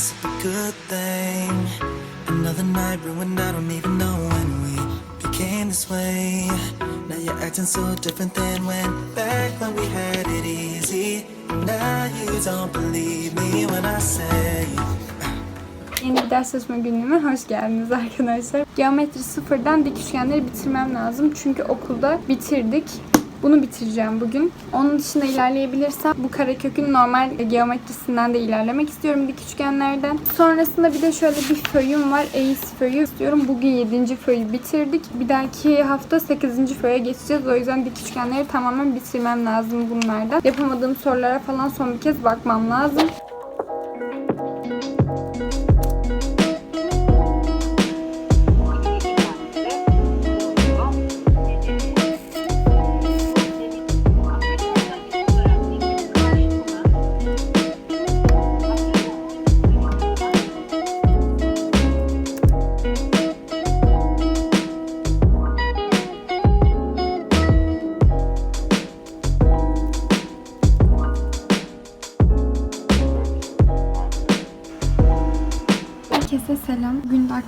of a good thing. Another night ruined, I don't even know when we became this way. Now you're acting so different than when back when we had it easy. Now you don't believe me when I say. Yeni ders çalışma günüme hoş geldiniz arkadaşlar. Geometri sıfırdan dik üçgenleri bitirmem lazım. Çünkü okulda bitirdik. Bunu bitireceğim bugün. Onun dışında ilerleyebilirsem bu karekökün normal geometrisinden de ilerlemek istiyorum dik üçgenlerden. Sonrasında bir de şöyle bir föyüm var. Eğis föyü istiyorum. Bugün 7. föyü bitirdik. Bir dahaki hafta 8. föye geçeceğiz. O yüzden dik üçgenleri tamamen bitirmem lazım bunlardan. Yapamadığım sorulara falan son bir kez bakmam lazım.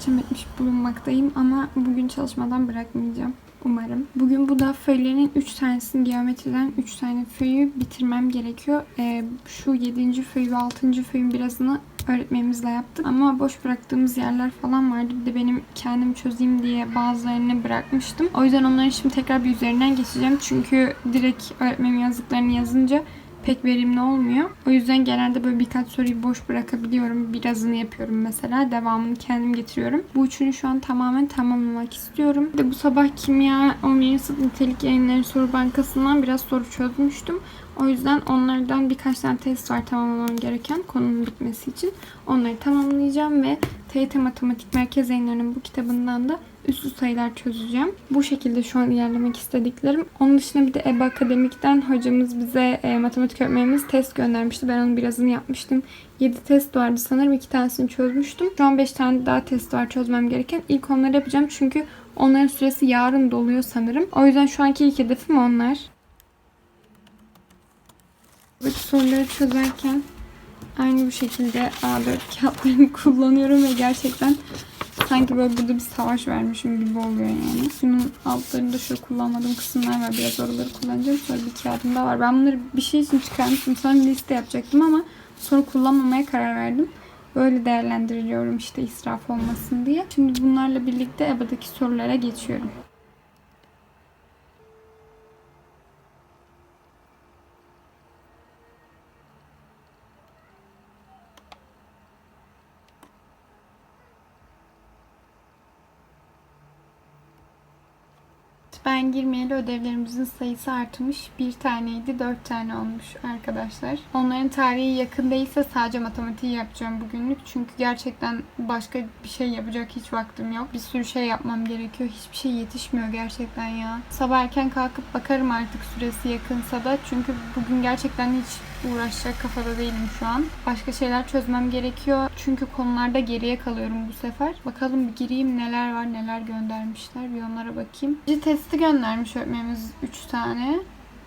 Akşam etmiş bulunmaktayım ama bugün çalışmadan bırakmayacağım. Umarım. Bugün bu da föylerin 3 tanesini geometriden 3 tane föyü bitirmem gerekiyor. Ee, şu 7. föy ve 6. föyün birazını öğretmenimizle yaptık. Ama boş bıraktığımız yerler falan vardı. Bir de benim kendim çözeyim diye bazılarını bırakmıştım. O yüzden onların şimdi tekrar bir üzerinden geçeceğim. Çünkü direkt öğretmenim yazdıklarını yazınca pek verimli olmuyor. O yüzden genelde böyle birkaç soruyu boş bırakabiliyorum. Birazını yapıyorum mesela. Devamını kendim getiriyorum. Bu üçünü şu an tamamen tamamlamak istiyorum. Bir de bu sabah kimya 11. sınıf nitelik yayınları soru bankasından biraz soru çözmüştüm. O yüzden onlardan birkaç tane test var tamamlamam gereken konunun bitmesi için. Onları tamamlayacağım ve TYT Matematik Merkez Yayınları'nın bu kitabından da üslü sayılar çözeceğim. Bu şekilde şu an ilerlemek istediklerim. Onun dışında bir de EBA Akademik'ten hocamız bize e, matematik öğretmenimiz test göndermişti. Ben onun birazını yapmıştım. 7 test vardı sanırım. 2 tanesini çözmüştüm. Şu an 5 tane daha test var çözmem gereken. İlk onları yapacağım çünkü onların süresi yarın doluyor sanırım. O yüzden şu anki ilk hedefim onlar. Bu soruları çözerken aynı bu şekilde A4 kağıtlarını kullanıyorum ve gerçekten sanki böyle burada bir savaş vermişim gibi oluyor yani. Şunun altlarında şu kullanmadığım kısımlar var. Biraz oraları kullanacağım. Sonra bir kağıdım daha var. Ben bunları bir şey için çıkarmıştım. Sonra liste yapacaktım ama sonra kullanmamaya karar verdim. Böyle değerlendiriyorum işte israf olmasın diye. Şimdi bunlarla birlikte EBA'daki sorulara geçiyorum. Ben girmeyeli ödevlerimizin sayısı artmış. Bir taneydi, dört tane olmuş arkadaşlar. Onların tarihi yakın değilse sadece matematiği yapacağım bugünlük. Çünkü gerçekten başka bir şey yapacak hiç vaktim yok. Bir sürü şey yapmam gerekiyor. Hiçbir şey yetişmiyor gerçekten ya. Sabah erken kalkıp bakarım artık süresi yakınsa da. Çünkü bugün gerçekten hiç uğraşacak kafada değilim şu an. Başka şeyler çözmem gerekiyor. Çünkü konularda geriye kalıyorum bu sefer. Bakalım bir gireyim neler var neler göndermişler. Bir onlara bakayım. Bir testi göndermiş öğretmenimiz 3 tane.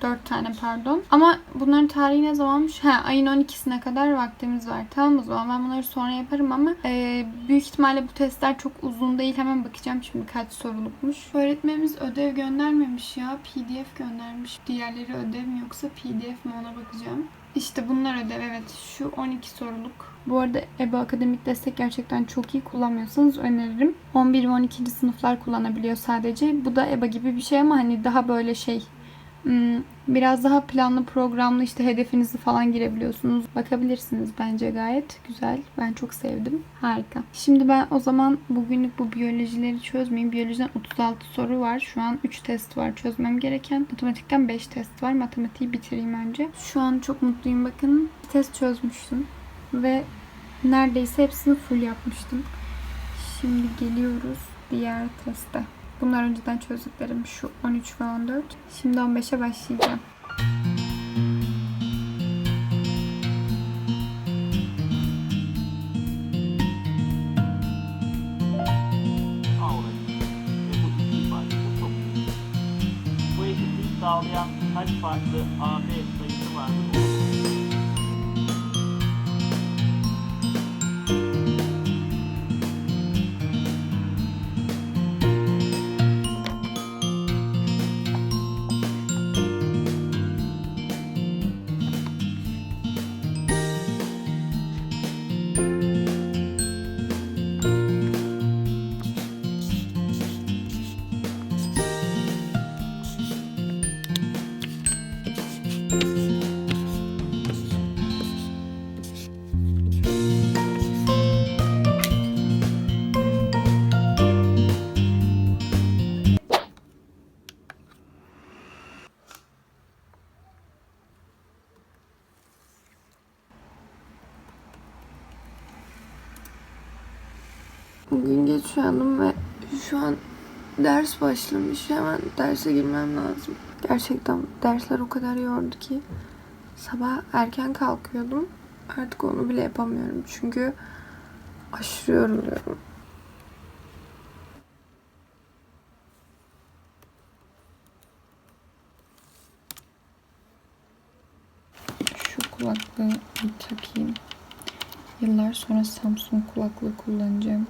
4 tane pardon. Ama bunların tarihi ne zamanmış? Ha ayın 12'sine kadar vaktimiz var. Tamam o zaman ben bunları sonra yaparım ama e, büyük ihtimalle bu testler çok uzun değil. Hemen bakacağım şimdi kaç sorulukmuş. Öğretmenimiz ödev göndermemiş ya. PDF göndermiş. Diğerleri ödev mi yoksa PDF mi ona bakacağım. İşte bunlar ödev evet. Şu 12 soruluk. Bu arada EBA akademik destek gerçekten çok iyi kullanmıyorsanız öneririm. 11 ve 12. sınıflar kullanabiliyor sadece. Bu da EBA gibi bir şey ama hani daha böyle şey biraz daha planlı programlı işte hedefinizi falan girebiliyorsunuz. Bakabilirsiniz bence gayet güzel. Ben çok sevdim. Harika. Şimdi ben o zaman bugünlük bu biyolojileri çözmeyeyim. Biyolojiden 36 soru var. Şu an 3 test var çözmem gereken. Matematikten 5 test var. Matematiği bitireyim önce. Şu an çok mutluyum bakın. Bir test çözmüştüm. Ve neredeyse hepsini full yapmıştım. Şimdi geliyoruz diğer teste. Bunlar önceden çözdüklerim şu 13 ve 14. Şimdi 15'e başlayacağım. sağlayan kaç farklı AB sayısı vardır? Bugün geç uyandım ve şu an ders başlamış. Hemen derse girmem lazım. Gerçekten dersler o kadar yordu ki sabah erken kalkıyordum. Artık onu bile yapamıyorum. Çünkü aşırı yoruluyorum. Şu kulaklığı bir takayım. Yıllar sonra Samsung kulaklığı kullanacağım.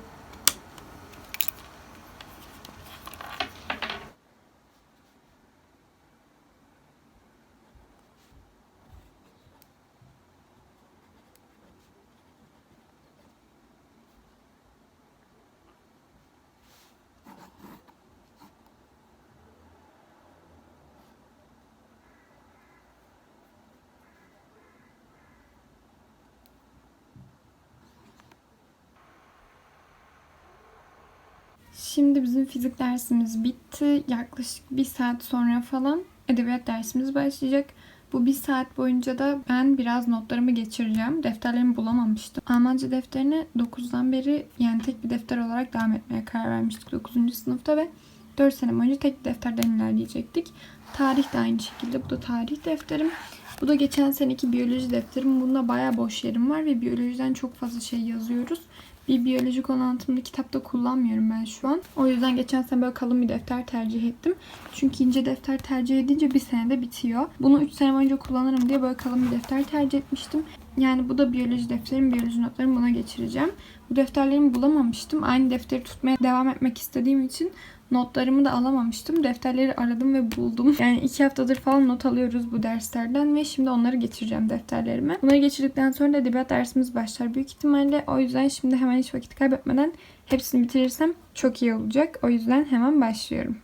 Şimdi bizim fizik dersimiz bitti. Yaklaşık bir saat sonra falan edebiyat dersimiz başlayacak. Bu bir saat boyunca da ben biraz notlarımı geçireceğim. Defterlerimi bulamamıştım. Almanca defterine 9'dan beri yani tek bir defter olarak devam etmeye karar vermiştik 9. sınıfta ve 4 sene boyunca tek defterden ilerleyecektik. Tarih de aynı şekilde. Bu da tarih defterim. Bu da geçen seneki biyoloji defterim. Bunda bayağı boş yerim var ve biyolojiden çok fazla şey yazıyoruz. Bir biyolojik donanımlı kitapta kullanmıyorum ben şu an. O yüzden geçen sene böyle kalın bir defter tercih ettim. Çünkü ince defter tercih edince bir senede bitiyor. Bunu 3 sene boyunca kullanırım diye böyle kalın bir defter tercih etmiştim. Yani bu da biyoloji defterim, biyoloji notlarımı buna geçireceğim. Bu defterlerimi bulamamıştım. Aynı defteri tutmaya devam etmek istediğim için notlarımı da alamamıştım. Defterleri aradım ve buldum. Yani iki haftadır falan not alıyoruz bu derslerden ve şimdi onları geçireceğim defterlerime. Bunları geçirdikten sonra da edebiyat dersimiz başlar büyük ihtimalle. O yüzden şimdi hemen hiç vakit kaybetmeden hepsini bitirirsem çok iyi olacak. O yüzden hemen başlıyorum.